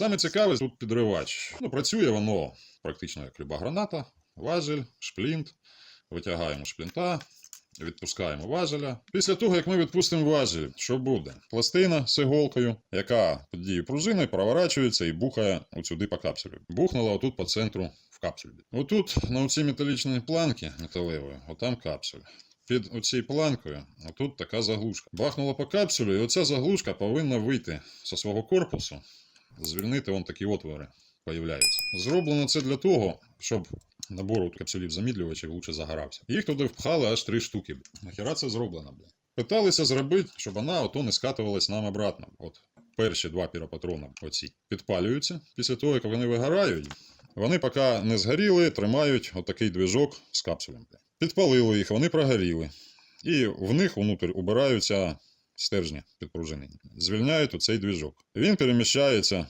Саме цікаве тут підривач. Ну, працює воно практично як люба граната, важель, шплінт. Витягаємо шплінта, відпускаємо важеля. Після того, як ми відпустимо важель, що буде? Пластина з іголкою, яка під дією пружини проворачується і бухає от сюди по капсулі. Бухнула отут по центру в капсулі. Отут, на оцій металічній планці металевої, отам капсуль. Під оцією планкою, отут така заглушка. Бахнула по капсулі, і оця заглушка повинна вийти зі свого корпусу, звільнити вон такі отвори появляються. Зроблено це для того, щоб набор от капсулів замідлювачів лучше загорався. Їх туди впхали аж три штуки. Нахіра це зроблено, блін. Питалися зробити, щоб вона ото не скатувалась нам обратно. От перші два піропатрона оці підпалюються. Після того, як вони вигорають, вони поки не згоріли, тримають отакий движок з капсулем. Підпалили їх, вони прогоріли. І в них внутрі убираються стержні підпружинені. Звільняють оцей движок. Він переміщається